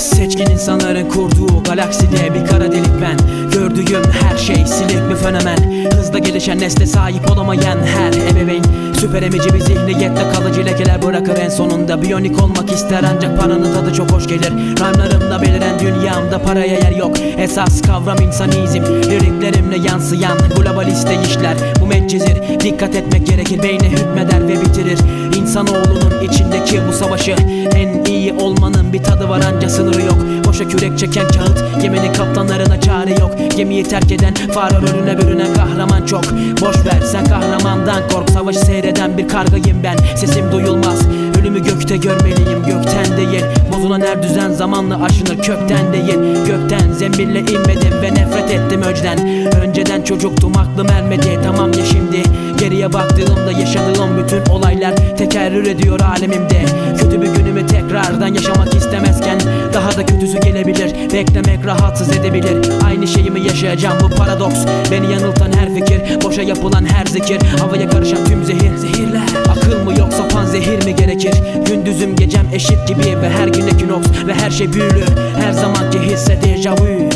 İnsanların kurduğu galakside bir kara delik ben. Gördüğüm her şey silik bir fenomen. Hızla gelişen nesle sahip olamayan her ebeveyn. Süper emici bir zihniyette kalıcı lekeler bırakır en sonunda Biyonik olmak ister. Ancak paranın tadı çok hoş gelir. Rhyme'larımda beliren dünyamda paraya yer yok. Esas kavram insanizm. Liriklerimle yansıyan globaliste işler. Bu medcezir dikkat etmek gerekir. Beyne hükmeder ve bitirir. İnsanoğlunun içindeki bu savaşı En iyi olmanın bir tadı var anca sınırı yok. Boşa kürek çeken kağıt Geminin kaptanlarına çare yok. Gemiyi terk eden fare rolüne bürünen kahraman çok. Boş ver sen kahramandan kork. Savaşı seyreden bir kargayım ben. Sesim duyulmaz Ölümü gökte görmeliyim. Gökten değil Bozulan her düzen zamanla aşınır. Kökten değil Gökten zembille inmedim ve nefret ettim önceden Önceden çocuktum aklım Geriye baktığımda yaşadığım bütün olaylar Tekerrür ediyor alemimde. Kötü bir günümü tekrardan yaşamak istemezken Daha da kötüsü gelebilir Beklemek rahatsız edebilir. Aynı şeyi mi yaşayacağım bu paradoks Beni yanıltan her fikir Boşa yapılan her zikir. Havaya karışan tüm zehir Zehirler. Akıl mı yoksa pan zehir mi gerekir? Gündüzüm gecem eşit gibi Ve her gün ekinoks Ve her şey büyülü. Her zamanki hisse dejavu